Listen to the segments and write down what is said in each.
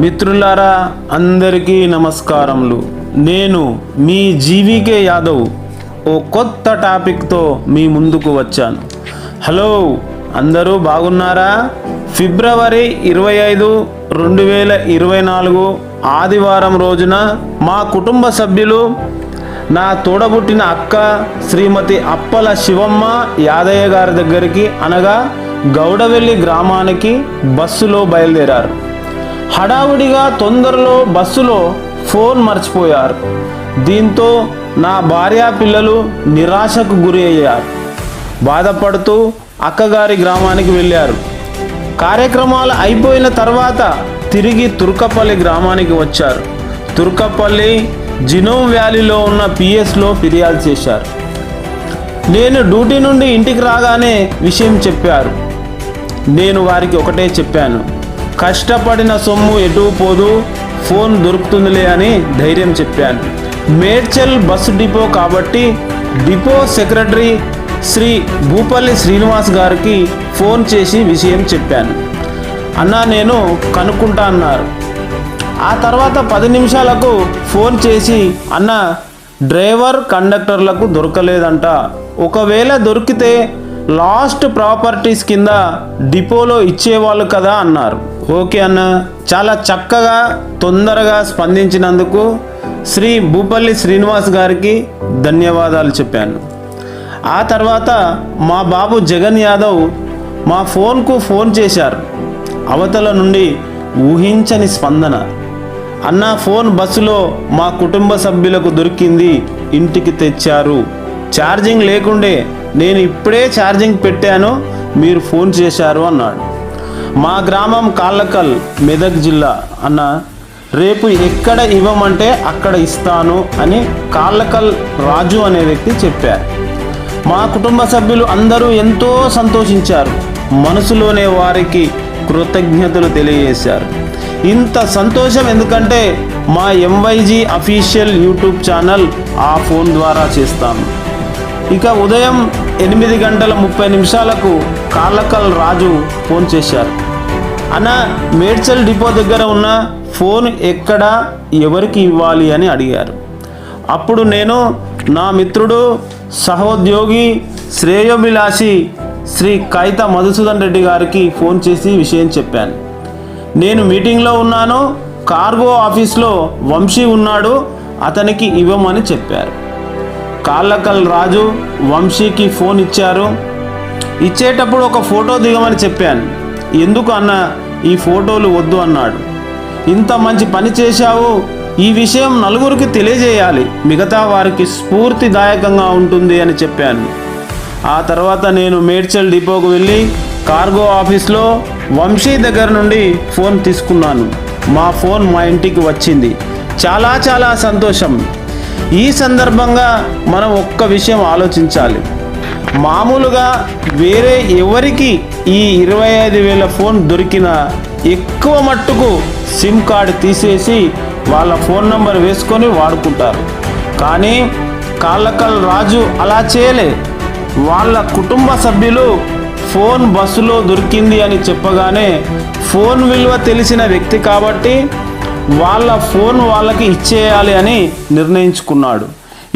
మిత్రులారా అందరికీ నమస్కారములు. నేను మీ జీవికే యాదవ్. ఓ కొత్త టాపిక్తో మీ ముందుకు వచ్చాను. హలో అందరూ బాగున్నారా? ఫిబ్రవరి ఇరవై ఐదు రెండు వేల ఇరవై నాలుగు ఆదివారం రోజున మా కుటుంబ సభ్యులు నా తోడబుట్టిన అక్క శ్రీమతి అప్పల శివమ్మ యాదయ్య గారి దగ్గరికి అనగా గౌడవెల్లి గ్రామానికి బస్సులో బయలుదేరారు. హడావుడిగా తొందరలో బస్సులో ఫోన్ మర్చిపోయారు. దీంతో నా భార్య పిల్లలు నిరాశకు గురి అయ్యారు. బాధపడుతూ అక్కగారి గ్రామానికి వెళ్ళారు. కార్యక్రమాలు అయిపోయిన తర్వాత తిరిగి తుర్కపల్లి గ్రామానికి వచ్చారు. తుర్కపల్లి జినోమ్ వ్యాలీలో ఉన్న పిఎస్లో ఫిర్యాదు చేశారు. నేను డ్యూటీ నుండి ఇంటికి రాగానే విషయం చెప్పారు. నేను వారికి ఒకటే చెప్పాను. కష్టపడిన సొమ్ము ఎటు పోదు ఫోన్ దొరుకుతుందిలే అని ధైర్యం చెప్పాను. మేడ్చల్ బస్సు డిపో కాబట్టి డిపో సెక్రటరీ శ్రీ భూపల్లి శ్రీనివాస్ గారికి ఫోన్ చేసి విషయం చెప్పాను. అన్నా నేను కనుక్కుంటా అన్నారు. ఆ తర్వాత పది నిమిషాలకు ఫోన్ చేసి అన్న డ్రైవర్ కండక్టర్లకు దొరకలేదంట. ఒకవేళ దొరికితే లాస్ట్ ప్రాపర్టీస్ కింద డిపోలో ఇచ్చేవాళ్ళు కదా అన్నారు. ఓకే అన్న. చాలా చక్కగా తొందరగా స్పందించినందుకు శ్రీ భూపల్లి శ్రీనివాస్ గారికి ధన్యవాదాలు చెప్పాను. ఆ తర్వాత మా బాబు జగన్ యాదవ్ మా ఫోన్కు ఫోన్ చేశారు. అవతల నుండి ఊహించని స్పందన. అన్న ఫోన్ బస్సులో మా కుటుంబ సభ్యులకు దొరికింది ఇంటికి తెచ్చారు. ఛార్జింగ్ లేకుండే నేను ఇప్పుడే ఛార్జింగ్ పెట్టాను మీరు ఫోన్ చేశారు అన్నాడు. మా గ్రామం కాళ్ళకల్ మెదక్ జిల్లా అన్న రేపు ఎక్కడ ఇవ్వమంటే అక్కడ ఇస్తాను అని కాళ్ళకల్ రాజు అనే వ్యక్తి చెప్పారు. మా కుటుంబ సభ్యులు అందరూ ఎంతో సంతోషించారు. మనసులోనే వారికి కృతజ్ఞతలు తెలియజేశారు. ఇంత సంతోషం ఎందుకంటే మా ఎంవైజీ అఫీషియల్ యూట్యూబ్ ఛానల్ ఆ ఫోన్ ద్వారా చేస్తాను ఇక ఉదయం ఎనిమిది గంటల ముప్పై నిమిషాలకు కార్లకల్ రాజు ఫోన్ చేశారు. అన్న మేడ్చల్ డిపో దగ్గర ఉన్న ఫోన్ ఎక్కడ ఎవరికి ఇవ్వాలి అని అడిగారు. అప్పుడు నేను నా మిత్రుడు సహోద్యోగి శ్రేయోభిలాషి శ్రీ కైత మధుసూదన్ రెడ్డి గారికి ఫోన్ చేసి విషయం చెప్పాను. నేను మీటింగ్లో ఉన్నాను కార్గో ఆఫీస్లో వంశీ ఉన్నాడు అతనికి ఇవ్వమని చెప్పారు. కాళ్ళకల్ రాజు వంశీకి ఫోన్ ఇచ్చారు ఇచ్చేటప్పుడు ఒక ఫోటో దిగమని చెప్పాను. ఎందుకు అన్న ఈ ఫోటోలు వద్దు అన్నాడు. ఇంత మంచి పని చేశావు ఈ విషయం నలుగురికి తెలియజేయాలి మిగతా వారికి స్ఫూర్తిదాయకంగా ఉంటుంది అని చెప్పాను. ఆ తర్వాత నేను మేడ్చల్ డిపోకు వెళ్ళి కార్గో ఆఫీస్లో వంశీ దగ్గర నుండి ఫోన్ తీసుకున్నాను. మా ఫోన్ మా ఇంటికి వచ్చింది. చాలా చాలా సంతోషం. ఈ సందర్భంగా మనం ఒక్క విషయం ఆలోచించాలి. మామూలుగా వేరే ఎవరికి ఈ ఇరవై ఐదు వేల ఫోన్ దొరికినా ఎక్కువ మట్టుకు సిమ్ కార్డు తీసేసి వాళ్ళ ఫోన్ నంబర్ వేసుకొని వాడుకుంటారు. కానీ కాళ్ళకల్ రాజు అలా చేయలే. వాళ్ళ కుటుంబ సభ్యులు ఫోన్ బస్సులో దొరికింది అని చెప్పగానే ఫోన్ విలువ తెలిసిన వ్యక్తి కాబట్టి వాళ్ళ ఫోన్ వాళ్ళకి ఇచ్చేయాలి అని నిర్ణయించుకున్నాడు.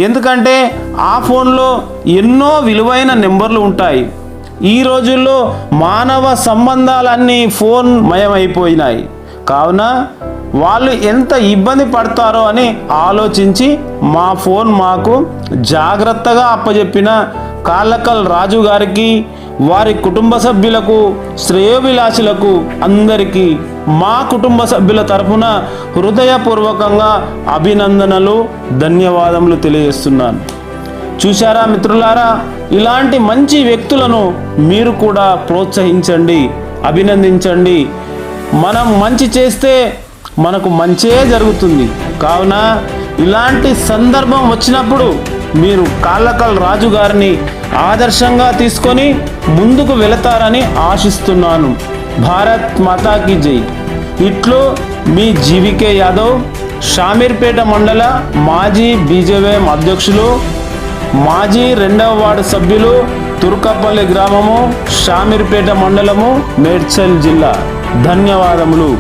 ఎందుకంటే ఆ ఫోన్లో ఎన్నో విలువైన నెంబర్లు ఉంటాయి. ఈ రోజుల్లో మానవ సంబంధాలన్నీ ఫోన్ మయమైపోయినాయి కావున వాళ్ళు ఎంత ఇబ్బంది పడతారో అని ఆలోచించి మా ఫోన్ మాకు జాగ్రత్తగా అప్పజెప్పిన కాళ్ళకల్ రాజు గారికి వారి కుటుంబ సభ్యులకు శ్రేయోభిలాషులకు అందరికీ మా కుటుంబ సభ్యుల తరఫున హృదయపూర్వకంగా అభినందనలు ధన్యవాదములు తెలియజేస్తున్నాను. చూశారా మిత్రులారా? ఇలాంటి మంచి వ్యక్తులను మీరు కూడా ప్రోత్సహించండి అభినందించండి. మనం మంచి చేస్తే మనకు మంచే జరుగుతుంది. కావున ఇలాంటి సందర్భం వచ్చినప్పుడు మీరు కాళ్ళకల్ రాజు గారిని ఆదర్శంగా తీసుకొని ముందుకు వెళతారని ఆశిస్తున్నాను. భారత్ మాతాకి జై. ఇట్లు మీ జీవికే యాదవ్ షామీర్పేట మండల మాజీ బీజేవైఎం అధ్యక్షులు మాజీ రెండవ వార్డు సభ్యులు తుర్కపల్లి గ్రామము షామీర్పేట మండలము మేడ్చల్ జిల్లా. ధన్యవాదములు.